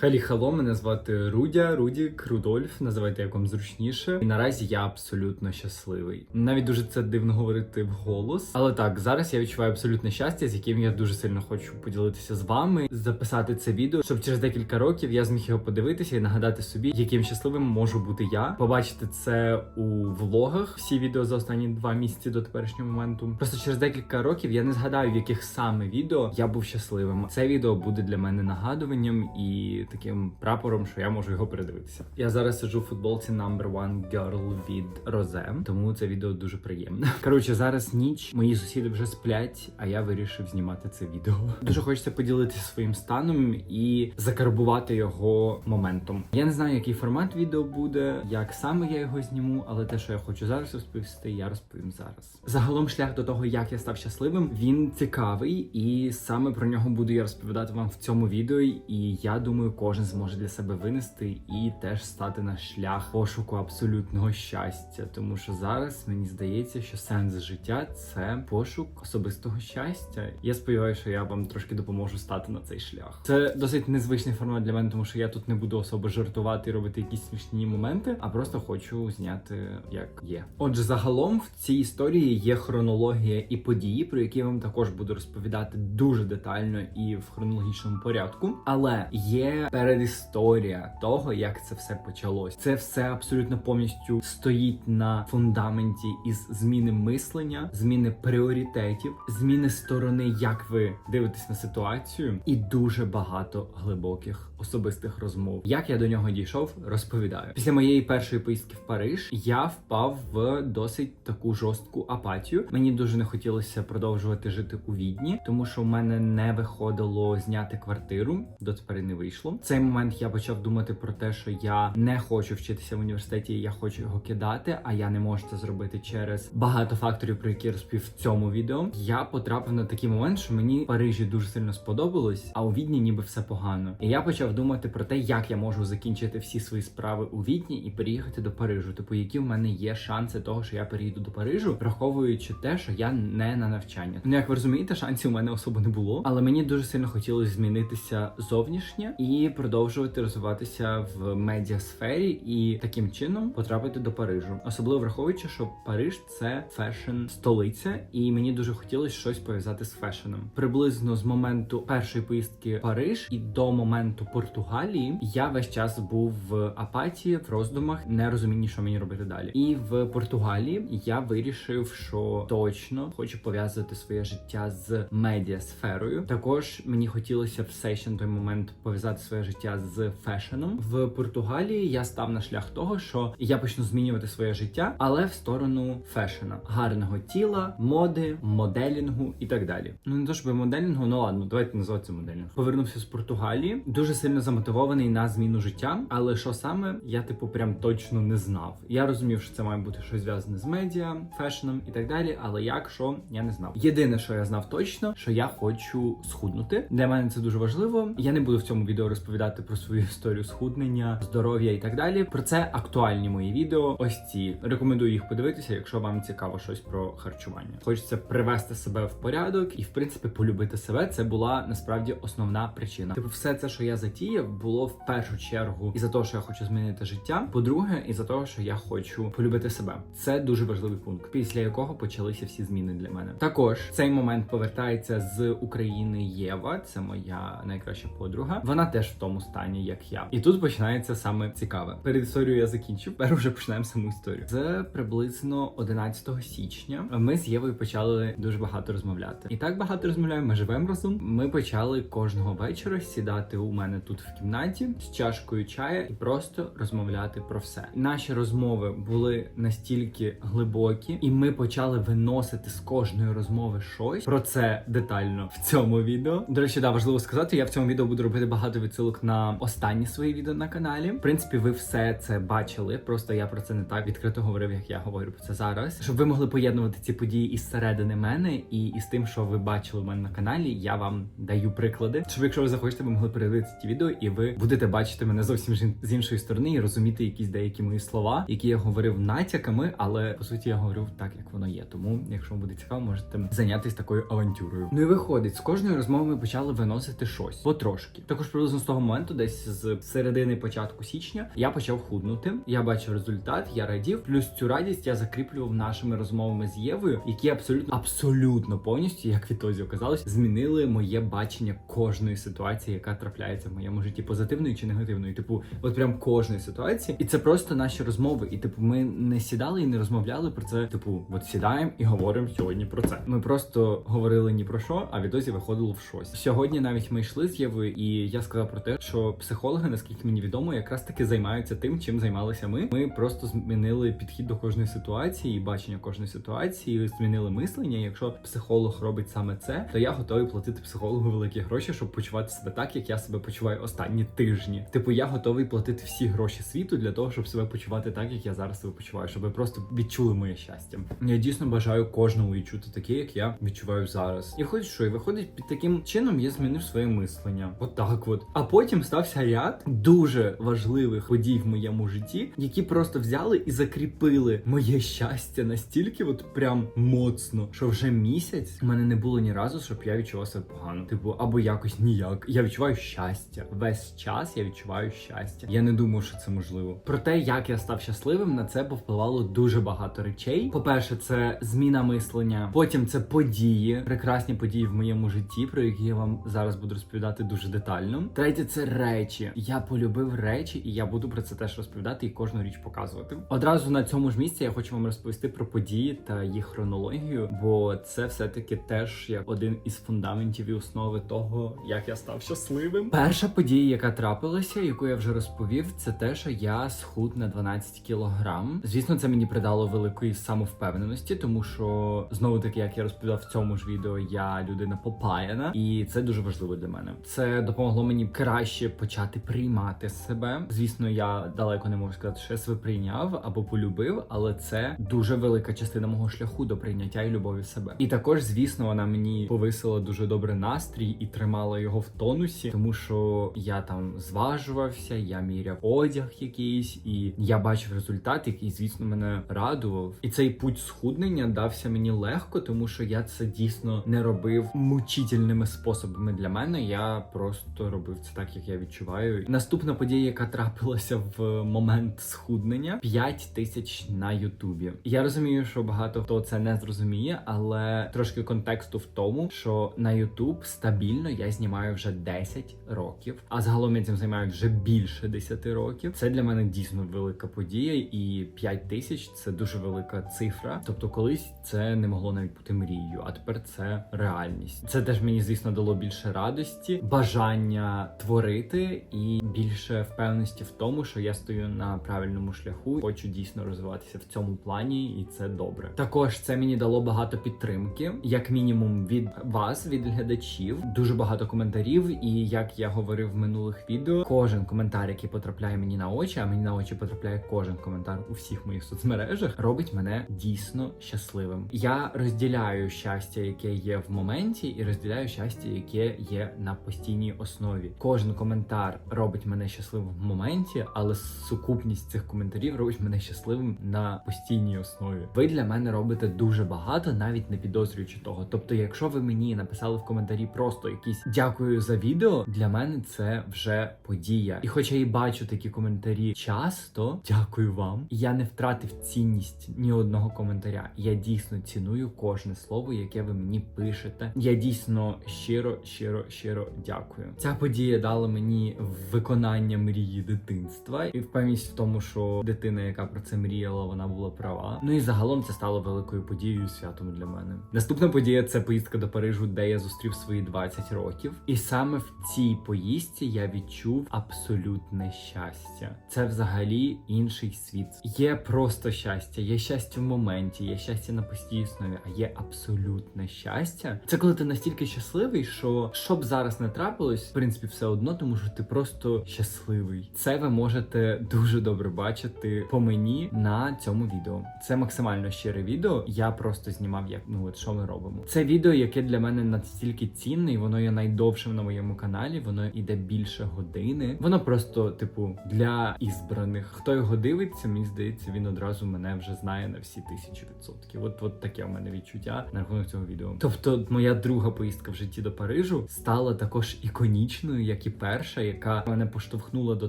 Халі хало, мене звати Рудя, Рудік, Рудольф, називайте як вам зручніше. І наразі я абсолютно щасливий. Навіть дуже це дивно говорити вголос. Але так, зараз я відчуваю абсолютне щастя, з яким я дуже сильно хочу поділитися з вами, записати це відео, щоб через декілька років я зміг його подивитися і нагадати собі, яким щасливим можу бути я. Побачити це у влогах. Всі відео за останні два місяці до теперішнього моменту. Просто через декілька років я не згадаю, в яких саме відео я був щасливим. Це відео буде для мене нагадуванням і таким прапором, що я можу його передивитися. Я зараз сиджу в футболці Number One Girl від Розе, тому це відео дуже приємне. Коротше, зараз ніч, мої сусіди вже сплять, а я вирішив знімати це відео. Дуже хочеться поділитися своїм станом і закарбувати його моментом. Я не знаю, який формат відео буде, як саме я його зніму, але те, що я хочу зараз розповісти, я розповім зараз. Загалом шлях до того, як я став щасливим, він цікавий, і саме про нього буду я розповідати вам в цьому відео. І я думаю, кожен зможе для себе винести і теж стати на шлях пошуку абсолютного щастя. Тому що зараз мені здається, що сенс життя це пошук особистого щастя. Я сподіваюся, що я вам трошки допоможу стати на цей шлях. Це досить незвичний формат для мене, тому що я тут не буду особо жартувати і робити якісь смішні моменти, а просто хочу зняти як є. Отже, загалом в цій історії є хронологія і події, про які я вам також буду розповідати дуже детально і в хронологічному порядку. Але є передісторія того, як це все почалось. Це все абсолютно повністю стоїть на фундаменті із зміни мислення, зміни пріоритетів, зміни сторони, як ви дивитесь на ситуацію, і дуже багато глибоких особистих розмов. Як я до нього дійшов, розповідаю. Після моєї першої поїздки в Париж я впав в досить таку жорстку апатію. Мені дуже не хотілося продовжувати жити у Відні, тому що в мене не виходило зняти квартиру. Дотепер і не вийшло. В цей момент я почав думати про те, що я не хочу вчитися в університеті, я хочу його кидати, а я не можу це зробити через багато факторів, про які я розповів в цьому відео. Я потрапив на такий момент, що мені в Парижі дуже сильно сподобалось, а у Відні ніби все погано. І я почав думати про те, як я можу закінчити всі свої справи у Відні і переїхати до Парижу. Типу, які в мене є шанси того, що я переїду до Парижу, враховуючи те, що я не на навчання. Ну як ви розумієте, шансів у мене особо не було, але мені дуже сильно хотілося змінитися зовнішнє і продовжувати розвиватися в медіасфері і таким чином потрапити до Парижу, особливо враховуючи, що Париж це фешн столиця, і мені дуже хотілося щось пов'язати з фешеном. Приблизно з моменту першої поїздки в Париж і до моменту Португалії я весь час був в апатії, в роздумах, не розумінні, що мені робити далі. І в Португалії я вирішив, що точно хочу пов'язувати своє життя з медіасферою. Також мені хотілося все ще на той момент пов'язати своє життя з фешеном. В Португалії я став на шлях того, що я почну змінювати своє життя, але в сторону фешена, гарного тіла, моди, моделінгу і так далі. Ну не то щоб моделінгу, ну ладно, давайте називати це моделінг. Повернувся з Португалії, дуже сильно замотивований на зміну життя. Але що саме я типу прям точно не знав. Я розумів, що це має бути щось зв'язане з медіа, фешеном і так далі. Але як що я не знав. Єдине, що я знав точно, що я хочу схуднути. Для мене це дуже важливо. Я не буду в цьому відео розповідати про свою історію схуднення, здоров'я і так далі. Про це актуальні мої відео. Ось ці рекомендую їх подивитися, якщо вам цікаво щось про харчування. Хочеться привести себе в порядок і, в принципі, полюбити себе. Це була насправді основна причина. Типу, все це, що я затіяв, було в першу чергу і за того, що я хочу змінити життя. По-друге, і за того, що я хочу полюбити себе. Це дуже важливий пункт, після якого почалися всі зміни для мене. Також цей момент повертається з України Єва. Це моя найкраща подруга. Вона теж тому стані, як я. І тут починається саме цікаве. Перед історією я закінчив. Тепер вже починаємо саму історію. З приблизно 11 січня ми з Євою почали дуже багато розмовляти. І так багато розмовляємо. Ми живемо разом. Ми почали кожного вечора сідати у мене тут в кімнаті з чашкою чая і просто розмовляти про все. Наші розмови були настільки глибокі, і ми почали виносити з кожної розмови щось. Про це детально в цьому відео. До речі, да, важливо сказати, я в цьому відео буду робити багато відсилок на останні свої відео на каналі. В принципі, ви все це бачили. Просто я про це не так відкрито говорив, як я говорю про це зараз. Щоб ви могли поєднувати ці події із середини мене і із тим, що ви бачили в мене на каналі. Я вам даю приклади. Щоб якщо ви захочете, ви могли передивитися ті відео, і ви будете бачити мене зовсім з іншої сторони і розуміти якісь деякі мої слова, які я говорив натяками, але по суті я говорю так, як воно є. Тому, якщо вам буде цікаво, можете зайнятися такою авантюрою. Ну і виходить, з кожної розмови ми почали виносити щось потрошки. Також приблизно того моменту, десь з середини початку січня, я почав худнути. Я бачив результат, я радів. Плюс цю радість я закріплював нашими розмовами з Євою, які абсолютно абсолютно повністю, як відтоді оказалось, змінили моє бачення кожної ситуації, яка трапляється в моєму житті, позитивної чи негативної. Типу, от прям кожної ситуації, і це просто наші розмови. І типу, ми не сідали і не розмовляли про це. Типу, от сідаємо і говоримо сьогодні про це. Ми просто говорили ні про що, а відтоді виходило в щось. Сьогодні навіть ми йшли з Євою, і я сказав про те, що психологи, наскільки мені відомо, якраз таки займаються тим, чим займалися ми. Ми просто змінили підхід до кожної ситуації, і бачення кожної ситуації, змінили мислення. Якщо психолог робить саме це, то я готовий платити психологу великі гроші, щоб почувати себе так, як я себе почуваю останні тижні. Типу, я готовий платити всі гроші світу для того, щоб себе почувати так, як я зараз себе почуваю, щоб ви просто відчули моє щастя. Я дійсно бажаю кожному відчути таке, як я відчуваю зараз. І виходить, що і виходить під таким чином, я змінив своє мислення. Отак, от, А потім стався ряд дуже важливих подій в моєму житті, які просто взяли і закріпили моє щастя настільки, от прям моцно, що вже місяць у мене не було ні разу, щоб я відчував себе погано. Типу, або якось ніяк. Я відчуваю щастя. Весь час я відчуваю щастя. Я не думав, що це можливо. Про те, як я став щасливим, на це повпливало дуже багато речей. По-перше, це зміна мислення. Потім це події, прекрасні події в моєму житті, про які я вам зараз буду розповідати дуже детально. Третє це речі. Я полюбив речі, і я буду про це теж розповідати і кожну річ показувати. Одразу на цьому ж місці я хочу вам розповісти про події та їх хронологію, бо це все-таки теж як один із фундаментів і основи того, як я став щасливим. Перша подія, яка трапилася, яку я вже розповів, це те, що я схуд на 12 кілограм. Звісно, це мені придало великої самовпевненості, тому що знову таки, як я розповідав в цьому ж відео, я людина попаяна, і це дуже важливо для мене. Це допомогло мені краще почати приймати себе. Звісно, я далеко не можу сказати, що я себе прийняв або полюбив, але це дуже велика частина мого шляху до прийняття і любові себе. І також, звісно, вона мені повисила дуже добре настрій і тримала його в тонусі, тому що я там зважувався, я міряв одяг якийсь, і я бачив результат, який, звісно, мене радував. І цей путь схуднення дався мені легко, тому що я це дійсно не робив мучительними способами для мене. Я просто робив це так, як я відчуваю. Наступна подія, яка трапилася в момент схуднення 5 тисяч на Ютубі. Я розумію, що багато хто це не зрозуміє, але трошки контексту в тому, що на Ютуб стабільно я знімаю вже 10 років, а загалом я цим займаю вже більше 10 років. Це для мене дійсно велика подія, і 5 тисяч це дуже велика цифра. Тобто, колись це не могло навіть бути мрією, а тепер це реальність. Це теж мені, звісно, дало більше радості, бажання творити і більше впевненості в тому, що я стою на правильному шляху. Хочу дійсно розвиватися в цьому плані, і це добре. Також це мені дало багато підтримки, як мінімум від вас, від глядачів. Дуже багато коментарів. І як я говорив в минулих відео, кожен коментар, який потрапляє мені на очі, а мені на очі потрапляє кожен коментар у всіх моїх соцмережах, робить мене дійсно щасливим. Я розділяю щастя, яке є в моменті, і розділяю щастя, яке є на постійній основі. Кожен коментар робить мене щасливим в моменті, але сукупність цих коментарів робить мене щасливим на постійній основі. Ви для мене робите дуже багато, навіть не підозрюючи того. Тобто, якщо ви мені написали в коментарі просто якісь дякую за відео, для мене це вже подія. І хоча я і бачу такі коментарі часто, дякую вам. Я не втратив цінність ні одного коментаря. Я дійсно ціную кожне слово, яке ви мені пишете. Я дійсно щиро, щиро, щиро дякую. Ця подія дала мені виконання мрії дитинства і впевненість в тому, що дитина, яка про це мріяла, вона була права. Ну і загалом це стало великою подією святом для мене. Наступна подія це поїздка до Парижу, де я зустрів свої 20 років. І саме в цій поїздці я відчув абсолютне щастя. Це взагалі інший світ. Є просто щастя, є щастя в моменті, є щастя на постійній основі, а є абсолютне щастя. Це коли ти настільки щасливий, що що б зараз не трапилось, в принципі, все одно, тому що ти просто щасливий. Це ви можете дуже добре бачити по мені на цьому відео. Це максимально щире відео. Я просто знімав, як ну от що ми робимо. Це відео, яке для мене настільки цінне, і воно є найдовшим на моєму каналі. Воно іде більше години. Воно просто, типу, для ізбраних. Хто його дивиться, мені здається, він одразу мене вже знає на всі тисячі відсотків. От, от таке в мене відчуття на рахунок цього відео. Тобто, моя друга поїздка в житті до Парижу стала також іконічною, як як і перша, яка мене поштовхнула до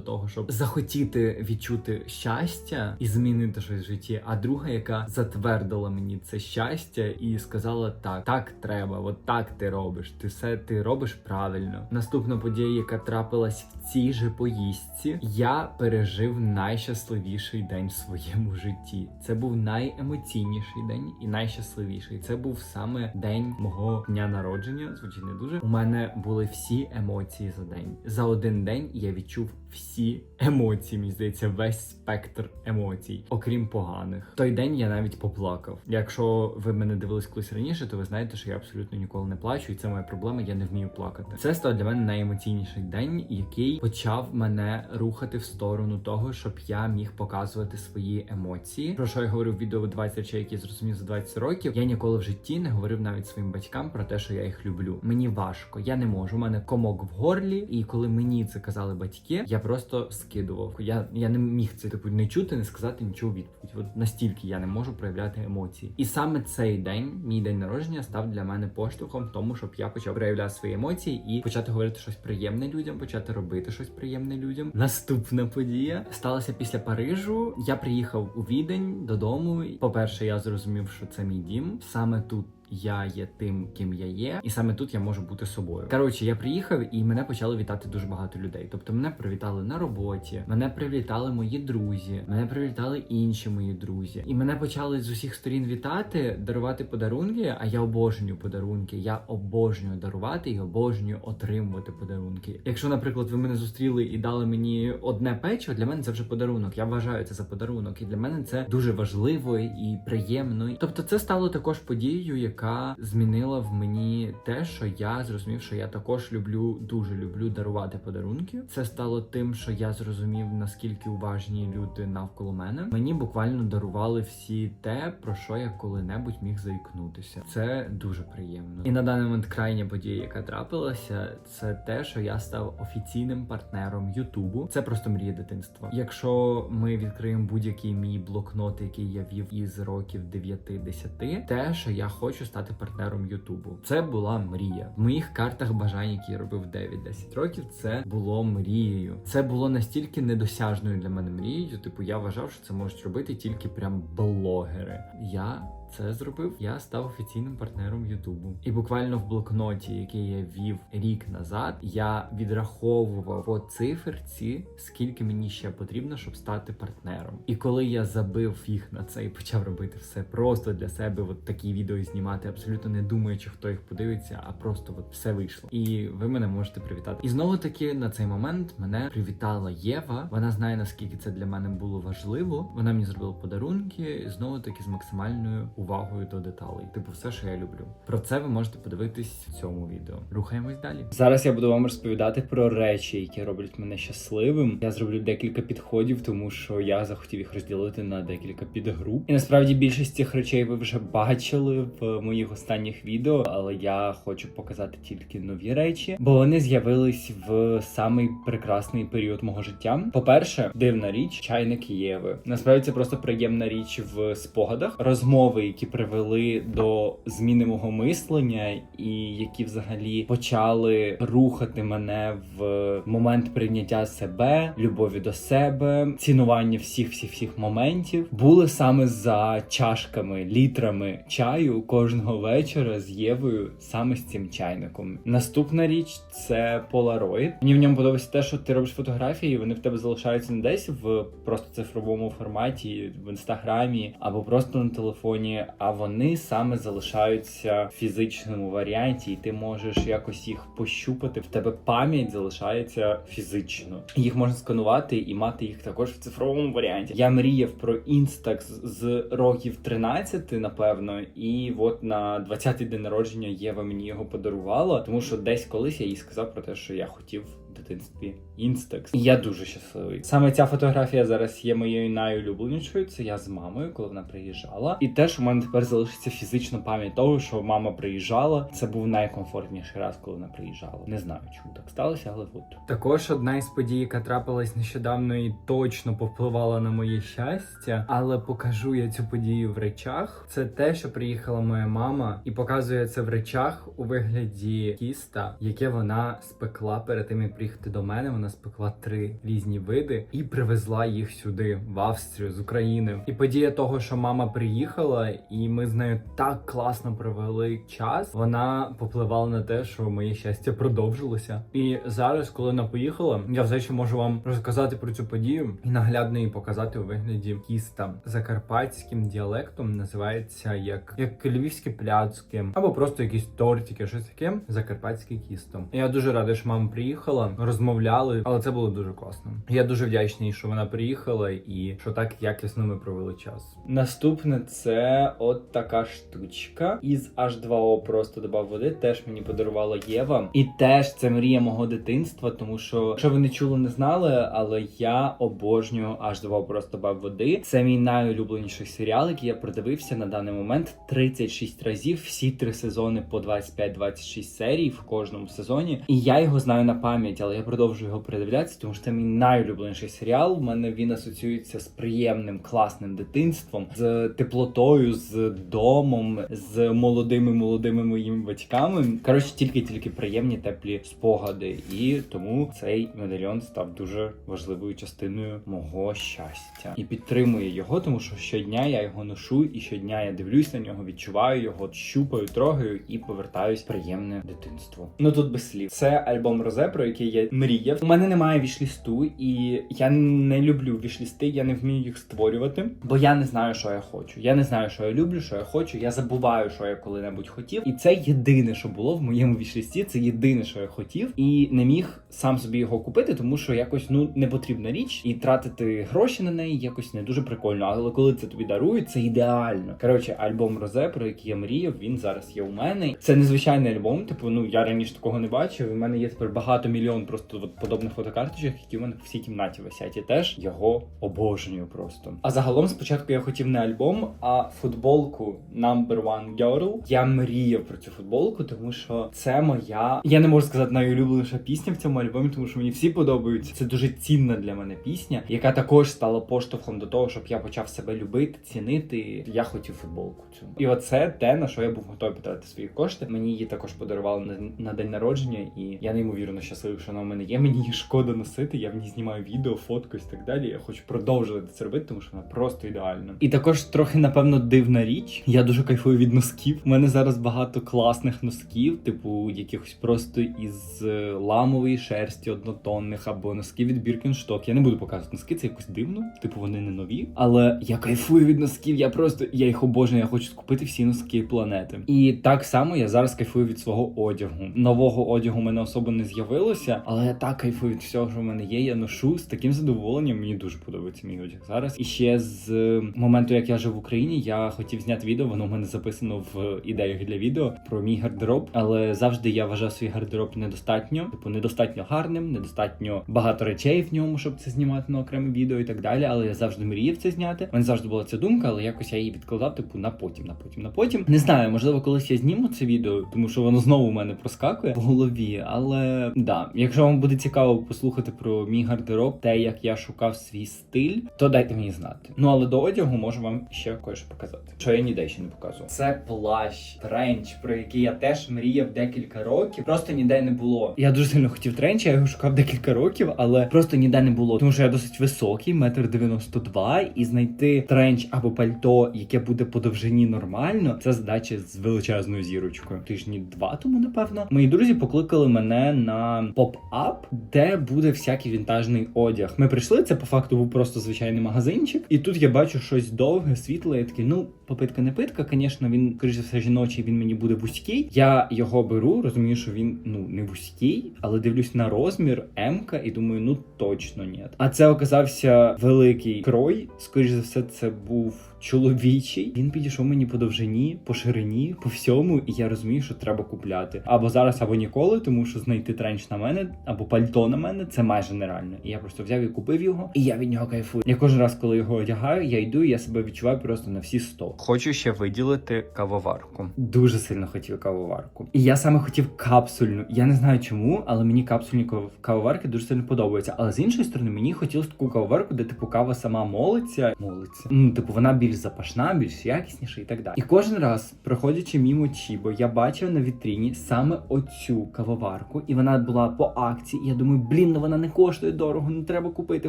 того, щоб захотіти відчути щастя і змінити щось в житті. А друга, яка затвердила мені це щастя і сказала: так, так треба, от так ти робиш. Ти все ти робиш правильно. Наступна подія, яка трапилась в цій же поїздці, я пережив найщасливіший день в своєму житті. Це був найемоційніший день і найщасливіший. Це був саме день мого дня народження. Звучить не дуже. У мене були всі емоції за день. За один день я відчув всі емоції. Мені здається, весь спектр емоцій, окрім поганих. Той день я навіть поплакав. Якщо ви мене дивились колись раніше, то ви знаєте, що я абсолютно ніколи не плачу, і це моя проблема. Я не вмію плакати. Це став для мене найемоційніший день, який почав мене рухати в сторону того, щоб я міг показувати свої емоції. Про що я говорив в відео 20 речей, які зрозумів за 20 років. Я ніколи в житті не говорив навіть своїм батькам про те, що я їх люблю. Мені важко, я не можу. У мене комок в горлі, і коли мені це казали батьки, я просто скидував. Я, я не міг це типу не чути, не сказати нічого відповідь. От настільки я не можу проявляти емоції. І саме цей день, мій день народження, став для мене поштовхом тому, щоб я почав проявляти свої емоції і почати говорити щось приємне людям, почати робити щось приємне людям. Наступна подія сталася після Парижу. Я приїхав у Відень додому. По-перше, я зрозумів, що це мій дім. Саме тут. Я є тим, ким я є, і саме тут я можу бути собою. Коротше, я приїхав і мене почали вітати дуже багато людей. Тобто мене привітали на роботі, мене привітали мої друзі, мене привітали інші мої друзі, і мене почали з усіх сторін вітати, дарувати подарунки. А я обожнюю подарунки. Я обожнюю дарувати і обожнюю отримувати подарунки. Якщо, наприклад, ви мене зустріли і дали мені одне печиво, для мене це вже подарунок. Я вважаю це за подарунок, і для мене це дуже важливо і приємно. Тобто, це стало також подією, яка змінила в мені те, що я зрозумів, що я також люблю, дуже люблю дарувати подарунки. Це стало тим, що я зрозумів, наскільки уважні люди навколо мене. Мені буквально дарували всі те, про що я коли-небудь міг заікнутися. Це дуже приємно. І на даний момент крайня подія, яка трапилася, це те, що я став офіційним партнером Ютубу. Це просто мрія дитинства. Якщо ми відкриємо будь-який мій блокнот, який я вів із років 9-10, те, що я хочу стати партнером Ютубу. Це була мрія. В моїх картах бажань, які я робив 9-10 років, це було мрією. Це було настільки недосяжною для мене мрією. Типу, я вважав, що це можуть робити тільки прям блогери. Я це зробив. Я став офіційним партнером Ютубу. І буквально в блокноті, який я вів рік назад, я відраховував по циферці, скільки мені ще потрібно, щоб стати партнером. І коли я забив їх на це і почав робити все просто для себе, от такі відео знімати, абсолютно не думаючи, хто їх подивиться, а просто от все вийшло. І ви мене можете привітати. І знову таки на цей момент мене привітала Єва. Вона знає наскільки це для мене було важливо. Вона мені зробила подарунки знову таки з максимальною увагою до деталей. Типу, все, що я люблю. Про це ви можете подивитись в цьому відео. Рухаємось далі. Зараз я буду вам розповідати про речі, які роблять мене щасливим. Я зроблю декілька підходів, тому що я захотів їх розділити на декілька підгруп. І насправді більшість цих речей ви вже бачили в моїх останніх відео, але я хочу показати тільки нові речі, бо вони з'явились в самий прекрасний період мого життя. По-перше, дивна річ, чайник Єви. Насправді це просто приємна річ в спогадах, розмови, які привели до зміни мого мислення, і які взагалі почали рухати мене в момент прийняття себе, любові до себе, цінування всіх всіх всіх моментів, були саме за чашками, літрами чаю кожного вечора з Євою, саме з цим чайником. Наступна річ це Polaroid. Мені в ньому подобається те, що ти робиш фотографії, вони в тебе залишаються не десь в просто цифровому форматі, в інстаграмі або просто на телефоні, а вони саме залишаються в фізичному варіанті, і ти можеш якось їх пощупати. В тебе пам'ять залишається фізично. Їх можна сканувати і мати їх також в цифровому варіанті. Я мріяв про Instax з років 13, напевно, і от на 20-й день народження Єва мені його подарувала, тому що десь колись я їй сказав про те, що я хотів в дитинстві Instax. І я дуже щасливий. Саме ця фотографія зараз є моєю найулюбленішою. Це я з мамою, коли вона приїжджала. І теж у мене тепер залишиться фізична пам'ять того, що мама приїжджала. Це був найкомфортніший раз, коли вона приїжджала. Не знаю, чому так сталося, але от. Також одна із подій, яка трапилась нещодавно і точно повпливала на моє щастя, але покажу я цю подію в речах. Це те, що приїхала моя мама, і показує це в речах у вигляді кіста, яке вона спекла перед тим, як приїхати до мене. Вона спекла три різні види і привезла їх сюди, в Австрію з України. І подія того, що мама приїхала, і ми з нею так класно провели час. Вона попливала на те, що моє щастя продовжилося. І зараз, коли вона поїхала, я все ще можу вам розказати про цю подію і наглядно її показати у вигляді кіста закарпатським діалектом. Називається як, як львівські пляцки, або просто якісь тортики, щось таке. Закарпатське кісто. Я дуже радий, що мама приїхала, розмовляли, але це було дуже класно. Я дуже вдячний, що вона приїхала і що так якісно ми провели час. Наступне це от така штучка із H2O просто добав води. Теж мені подарувала Єва, і теж це мрія мого дитинства, тому що якщо ви не чули, не знали, але я обожнюю H2O просто добав води. Це мій найулюбленіший серіал, який я продивився на даний момент 36 разів. Всі три сезони по 25-26 серій в кожному сезоні. І я його знаю на пам'ять, але я продовжую його передивлятися, тому що це мій найулюбленіший серіал. У мене він асоціюється з приємним, класним дитинством, з теплотою, з домом, з молодими молодими моїми батьками. Коротше, тільки-тільки приємні теплі спогади. І тому цей медальйон став дуже важливою частиною мого щастя і підтримує його, тому що щодня я його ношу, і щодня я дивлюсь на нього, відчуваю його, щупаю, трогаю і повертаюсь в приємне дитинство. Ну тут без слів. Це альбом Розе, про який я мріяв. Мене немає вішлісту, і я не люблю вішлісти, я не вмію їх створювати, бо я не знаю, що я хочу. Я не знаю, що я люблю, що я хочу. Я забуваю, що я коли-небудь хотів. І це єдине, що було в моєму вішлісті. Це єдине, що я хотів, і не міг сам собі його купити, тому що якось ну не потрібна річ, і тратити гроші на неї якось не дуже прикольно. Але коли це тобі дарують, це ідеально. Коротше, альбом Розе, про який я мріяв, він зараз є у мене. Це незвичайний альбом. Типу, ну я раніше такого не бачив. У мене є тепер багато мільйон просто от подобних фотокарточок, які у мене в всій кімнаті висять. І теж його обожнюю просто. А загалом спочатку я хотів не альбом, а футболку Number One Girl. Я мріяв про цю футболку, тому що це моя. Я не можу сказати найулюбленіша пісня в цьому альбомі, тому що мені всі подобаються. Це дуже цінна для мене пісня, яка також стала поштовхом до того, щоб я почав себе любити, цінити. Я хотів футболку цю. І оце те, на що я був готовий потратити свої кошти. Мені її також подарували на, на день народження, і я неймовірно щасливий, що вона в мене є. Мені її шкода носити. Я в ній знімаю відео, фоткаюсь і так далі. Я хочу продовжувати це робити, тому що вона просто ідеальна. І також трохи, напевно, дивна річ. Я дуже кайфую від носків. У мене зараз багато класних носків, типу якихось просто із е, ламової шерсті однотонних або носків від Біркеншток. Я не буду показувати носки, це якось дивно. Типу вони не нові. Але я кайфую від носків. Я просто я їх обожнюю. Я хочу скупити всі носки планети. І так само я зараз кайфую від свого одягу. Нового одягу в мене особо не з'явилося, але я так кайфую від всього, що в мене є. Я ношу з таким задоволенням. Мені дуже подобається мій одяг зараз. І ще з е, моменту, як я жив в Україні, я хотів зняти відео. Воно в мене записано в ідеях для відео про мій гардероб. Але завжди я вважав свій гардероб недостатньо, типу недостатньо гарним, недостатньо багато речей в ньому, щоб це знімати на окреме відео і так далі. Але я завжди мріяв це зняти. У мене завжди була ця думка, але якось я її відкладав, типу, на потім, на потім, на потім. Не знаю, можливо, колись я зніму це відео, тому що воно знову у мене проскакує в голові. Але да, якщо вам буде цікаво послухати про мій гардероб, те, як я шукав свій стиль, то дайте мені знати. Ну але до одягу можу вам ще кое-що показати, що я ніде ще не показував. Це плащ, тренч, про який я теж мріяв декілька років. Просто ніде не було. Я дуже сильно хотів тренч, я його шукав декілька років, але просто ніде не було. Тому що я досить високий, метр дев'яносто два, і знайти тренч або пальто, яке буде по довжині нормально, це задача з величезною зірочкою. Тижні два тому, напевно, мої друзі покликали мене на поп-ап, де буде всякий вінтажний одяг. Ми прийшли. Це по факту був просто звичайний магазинчик, і тут я бачу щось довге, світле. Я такий, ну попитка не питка. Звісно, він скоріш за все жіночий. Він мені буде вузький. Я його беру, розумію, що він ну не вузький, але дивлюсь на розмір М-ка і думаю, ну точно ні. А це оказався великий крой. Скоріш за все, це був чоловічий. Він підійшов мені по довжині, по ширині, по всьому, і я розумію, що треба купляти. Або зараз, або ніколи, тому що знайти тренч на мене, або пальто на мене це майже нереально. І я просто взяв і купив його, і я від нього кайфую. Я кожен раз, коли його одягаю, я йду, і я себе відчуваю просто на всі 100. Хочу ще виділити кавоварку. Дуже сильно хотів кавоварку. І я саме хотів капсульну. Я не знаю чому, але мені капсульні кавоварки дуже сильно подобаються. Але з іншої сторони, мені хотілося таку кавоварку, де типу кава сама молиться. Молиться. Ну, типу, вона більш запашна, більш якісніша і так далі. І кожен раз, проходячи мімо Чібо, я бачив на вітріні саме оцю кавоварку, і вона була по акції. І я думаю, блін, ну вона не коштує дорого, не треба купити,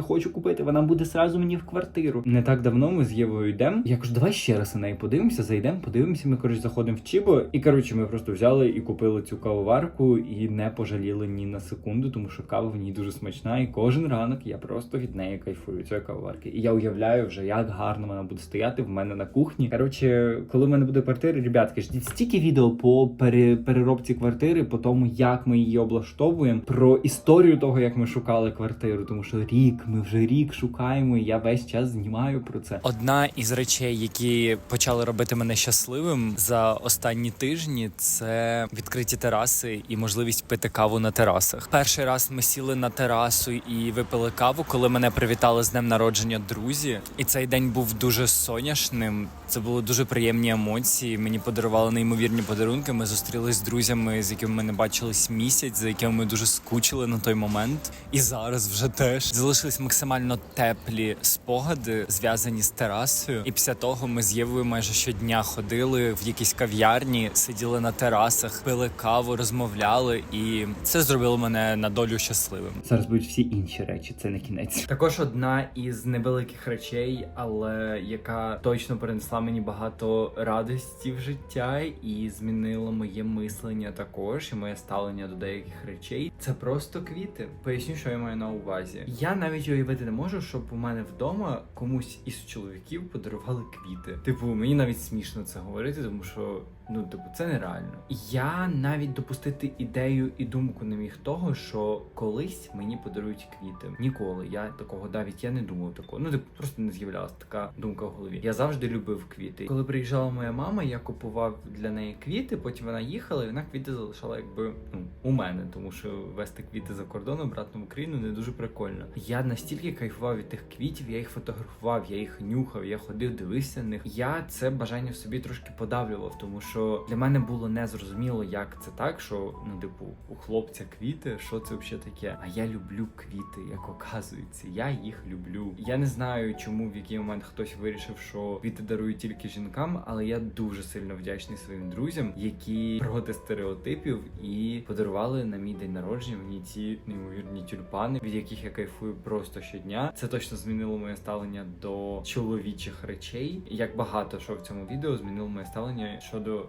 хочу купити. Вона буде сразу мені в квартиру. Не так давно ми з Євою йдемо. Я кажу, давай ще раз на неї подивимося, зайдемо, подивимося. Ми коротше заходимо в Чібо, і коротше, ми просто взяли і купили цю кавоварку і не пожаліли ні на секунду, тому що кава в ній дуже смачна. І кожен ранок я просто від неї кайфую цієї кавоварки. І я уявляю вже, як гарно вона буде стояти в мене на кухні. Коротше, коли в мене буде квартира, ребятки, ждіть стільки відео по пере- переробці квартири, по тому, як ми її облаштовуємо, про історію того, як ми шукали квартиру, тому що рік, ми вже рік шукаємо, і я весь час знімаю про це. Одна із речей, які почали робити мене щасливим за останні тижні, це відкриті тераси і можливість пити каву на терасах. Перший раз ми сіли на терасу і випили каву, коли мене привітали з днем народження друзі. І цей день був дуже соняшним. Це були дуже приємні емоції. Мені подарували неймовірні подарунки. Ми зустрілись з друзями, з якими ми не бачились місяць, за якими ми дуже скучили на той момент. І зараз вже теж залишились максимально теплі спогади, зв'язані з терасою. І після того ми з Євою майже щодня ходили в якісь кав'ярні, сиділи на терасах, пили каву, розмовляли, і це зробило мене на долю щасливим. Зараз будуть всі інші речі, це не кінець. Також одна із невеликих речей, але яка точно принесла мені багато радості в життя і змінила моє мислення також, і моє ставлення до деяких речей. Це просто квіти. Поясню, що я маю на увазі. Я навіть уявити не можу, щоб у мене вдома комусь із чоловіків подарували квіти. Типу, мені навіть смішно це говорити, тому що. Ну, типу, це нереально. Я навіть допустити ідею і думку не міг того, що колись мені подарують квіти. Ніколи. Я такого навіть я не думав такого. Ну, типу, просто не з'являлася така думка в голові. Я завжди любив квіти. Коли приїжджала моя мама, я купував для неї квіти. Потім вона їхала, і вона квіти залишала, якби ну у мене, тому що вести квіти за кордон обратно в Україну не дуже прикольно. Я настільки кайфував від тих квітів, я їх фотографував, я їх нюхав, я ходив, дивився на них. Я це бажання в собі трошки подавлював, тому що для мене було незрозуміло, як це так, що ну, типу, у хлопця квіти, що це взагалі таке. А я люблю квіти, як оказується. Я їх люблю. Я не знаю, чому в який момент хтось вирішив, що квіти дарують тільки жінкам, але я дуже сильно вдячний своїм друзям, які проти стереотипів і подарували на мій день народження мені ці неймовірні тюльпани, від яких я кайфую просто щодня. Це точно змінило моє ставлення до чоловічих речей. Як багато що в цьому відео змінило моє ставлення щодо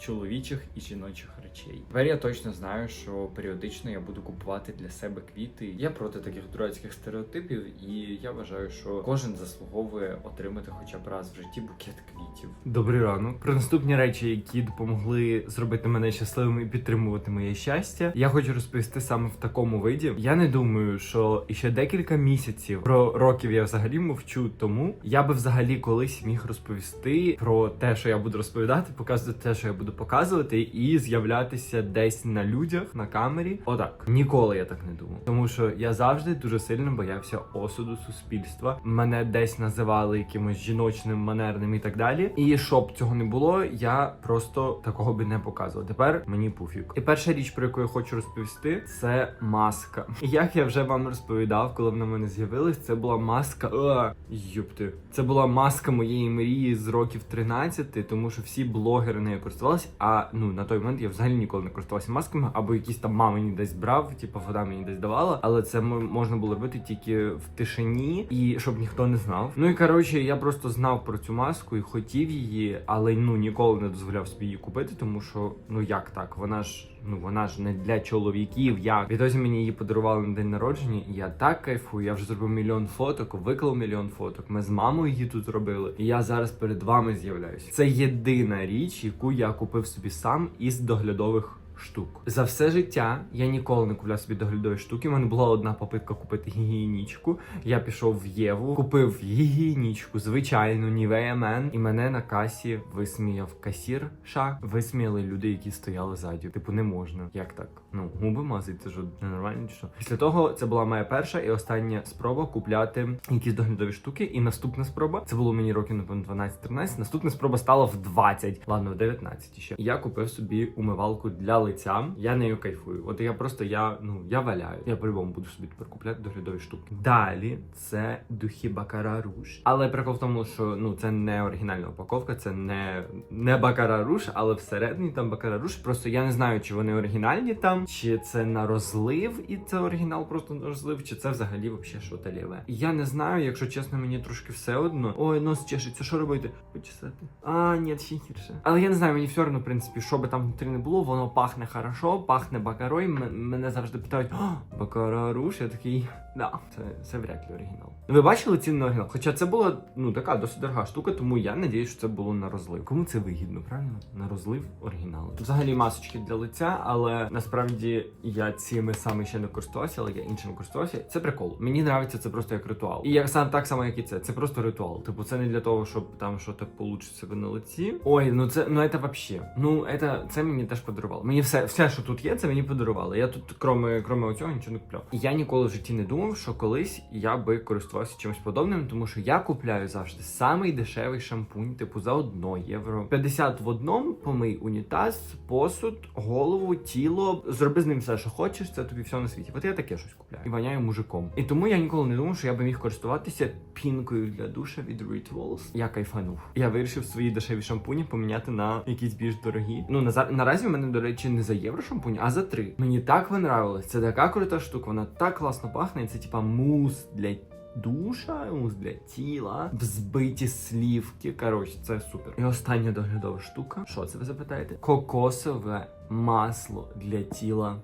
чоловічих і жіночих речей. Тепер я точно знаю, що періодично я буду купувати для себе квіти. Я проти таких дурацьких стереотипів, і я вважаю, що кожен заслуговує отримати хоча б раз в житті букет квітів. Добрий ранок. Про наступні речі, які допомогли зробити мене щасливим і підтримувати моє щастя, я хочу розповісти саме в такому виді. Я не думаю, що ще декілька місяців про років я взагалі мовчу, тому я би взагалі колись міг розповісти про те, що я буду розповідати, показувати те, що я буду показувати, і з'являтися десь на людях на камері. Отак ніколи я так не думав, тому що я завжди дуже сильно боявся осуду суспільства. Мене десь називали якимось жіночним, манерним і так далі. І щоб цього не було, я просто такого би не показував. Тепер мені пуфік. І перша річ, про яку я хочу розповісти, це маска. Як я вже вам розповідав, коли вона в мене з'явилась, це була маска. Юпти. Це була маска моєї мрії з років 13, тому що всі блогери нею користувалися. А ну на той момент я взагалі ніколи не користувався масками, або якісь там мама мені десь брав, типу вода мені десь давала. Але це можна було робити тільки в тишині і щоб ніхто не знав. Ну і коротше, я просто знав про цю маску і хотів її, але ну ніколи не дозволяв собі її купити, тому що ну як так, вона ж. Ну вона ж не для чоловіків. Як відтоді мені її подарували на день народження, і я так кайфую. Я вже зробив мільйон фоток, виклав мільйон фоток. Ми з мамою її тут робили. І я зараз перед вами з'являюся. Це єдина річ, яку я купив собі сам із доглядових штук. За все життя я ніколи не купляв собі доглядові штуки. У мене була одна попитка купити гігієнічку. Я пішов в Єву, купив гігієнічку, звичайну Нівея Мен, і мене на касі висміяв касір. Ша висміяли люди, які стояли ззаді. Типу, не можна. Як так? Ну, губи мазати, це ж ненормально. чи Що після того це була моя перша і остання спроба купляти якісь доглядові штуки. І наступна спроба це було мені років напевно 12-13. Наступна спроба стала в 20, ладно, в 19 ще. Я купив собі умивалку для лиця. Я нею кайфую. От я просто я ну я валяю. Я по-любому буду собі тепер купляти доглядові штуки. Далі це духи Бакара Руж. Але прикол в тому, що ну це не оригінальна упаковка, це не, не Бакара Руж, але всередині там Бакара Руж. Просто я не знаю, чи вони оригінальні там, чи це на розлив, і це оригінал просто на розлив, чи це взагалі вообще що таліве. Я не знаю, якщо чесно, мені трошки все одно. Ой, нос чешеться, що робити? Почесати. А, ні, ще гірше. Але я не знаю, мені все одно, в принципі, що би там внутрі не було, воно пахне хорошо, пахне бакарой. М- мене завжди питають: О, бакара руш. Я такий, да, це, це вряд ли оригінал. Ви бачили ціну на оригінал? Хоча це була ну така досить дорога штука, тому я надіюсь, що це було на розлив. Кому це вигідно, правильно? На розлив оригіналу. Взагалі масочки для лиця, але насправді я цими саме ще не користувався, але я іншими користувався. Це прикол. Мені нравиться це просто як ритуал. І як сам так само, як і це. Це просто ритуал. Типу, це не для того, щоб там щось получить себе на лиці. Ой, ну це ну це вообще. Ну це, це мені теж подарувало. Мені все, все, що тут є, це мені подарували. Я тут, кроме, кроме цього, нічого не купляв. Я ніколи в житті не думав, що колись я би користувався чимось подобним, тому що я купляю завжди самий дешевий шампунь, типу за одно євро. 50 в одному, помий унітаз, посуд, голову, тіло. Зроби з ним все, що хочеш, це тобі все на світі. От я таке щось купляю і воняю мужиком. І тому я ніколи не думав, що я би міг користуватися пінкою для душа від Rituals. Я кайфанув. Я вирішив свої дешеві шампуні поміняти на якісь більш дорогі. Ну на наразі в мене, до речі, не за євро шампунь, а за три. Мені так понравилось. Це така крута штука, вона так класно пахне. Це типа мус для. Душа, мус для тіла, взбиті слівки. Коротше, це супер. І остання доглядова штука. Що це ви запитаєте? Кокосове масло для тіла.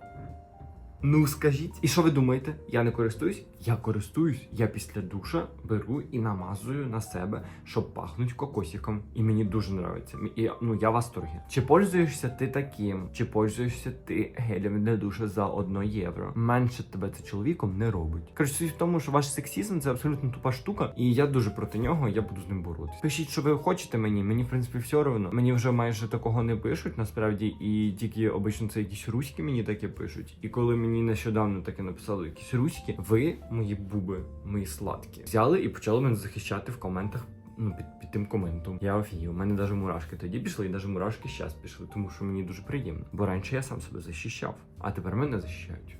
Ну скажіть, і що ви думаєте? Я не користуюсь? Я користуюсь. Я після душа беру і намазую на себе, щоб пахнуть кокосиком. І мені дуже подобається. І ну я в восторгі. Чи пользуєшся ти таким? Чи пользуєшся ти гелем для душа за 1 євро? Менше тебе це чоловіком не робить. Суть в тому, що ваш сексізм це абсолютно тупа штука, і я дуже проти нього. Я буду з ним боротися. Пишіть, що ви хочете мені. Мені в принципі все одно. Мені вже майже такого не пишуть насправді, і тільки обично це якісь руські мені таке пишуть. І коли мені нещодавно таке написали якісь руські, ви мої буби, мої сладкі, взяли і почали мене захищати в коментах. Ну, під, під тим коментом. Я офігів. У мене навіть мурашки тоді пішли, і навіть мурашки зараз пішли, тому що мені дуже приємно. Бо раніше я сам себе захищав, а тепер мене захищають.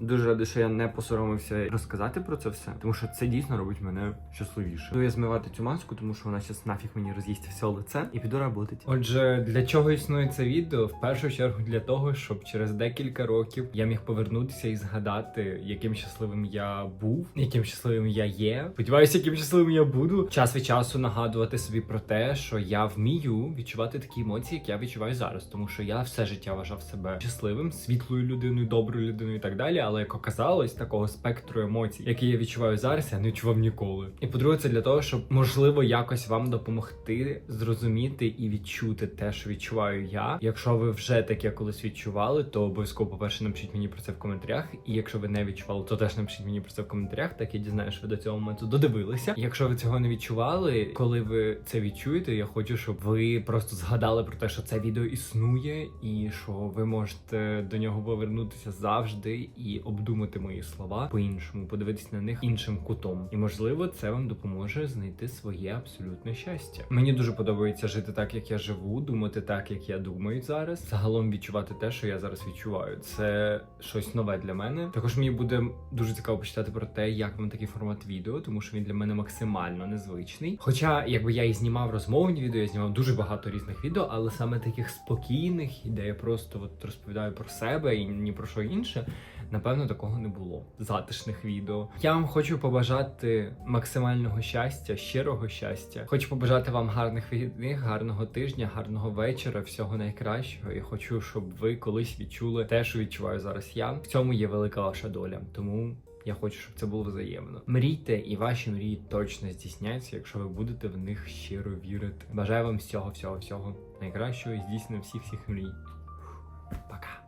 Дуже радий, що я не посоромився розказати про це все, тому що це дійсно робить мене щасливіше. Буду я змивати цю маску, тому що вона зараз нафіг мені роз'їсть все лице і піду роботи. Отже, для чого існує це відео? В першу чергу для того, щоб через декілька років я міг повернутися і згадати, яким щасливим я був, яким щасливим я є. Сподіваюся, яким щасливим я буду. Час від часу нагадувати собі про те, що я вмію відчувати такі емоції, як я відчуваю зараз, тому що я все життя вважав себе щасливим, світлою людиною, доброю людиною і так далі. Але як оказалось, такого спектру емоцій, який я відчуваю зараз, я не відчував ніколи. І по-друге, це для того, щоб можливо якось вам допомогти зрозуміти і відчути те, що відчуваю я. Якщо ви вже таке колись відчували, то обов'язково, по-перше, напишіть мені про це в коментарях. І якщо ви не відчували, то теж напишіть мені про це в коментарях. Так я дізнаю, що ви до цього моменту додивилися. Якщо ви цього не відчували, коли ви це відчуєте, я хочу, щоб ви просто згадали про те, що це відео існує, і що ви можете до нього повернутися завжди і обдумати мої слова по-іншому, подивитись на них іншим кутом. І можливо, це вам допоможе знайти своє абсолютне щастя. Мені дуже подобається жити так, як я живу, думати так, як я думаю зараз. Загалом відчувати те, що я зараз відчуваю. Це щось нове для мене. Також мені буде дуже цікаво почитати про те, як вам такий формат відео, тому що він для мене максимально незвичний. Хоча, якби я і знімав розмовні відео, я знімав дуже багато різних відео, але саме таких спокійних, де я просто от розповідаю про себе і ні про що інше. Напевно, такого не було. Затишних відео. Я вам хочу побажати максимального щастя, щирого щастя. Хочу побажати вам гарних вихідних, гарного тижня, гарного вечора, всього найкращого. І хочу, щоб ви колись відчули те, що відчуваю зараз я. В цьому є велика ваша доля. Тому. Я хочу, щоб це було взаємно. Мрійте, і ваші мрії точно здійсняться, якщо ви будете в них щиро вірити. Бажаю вам всього, всього, всього найкращого і здійснення всіх всіх мрій. Пока.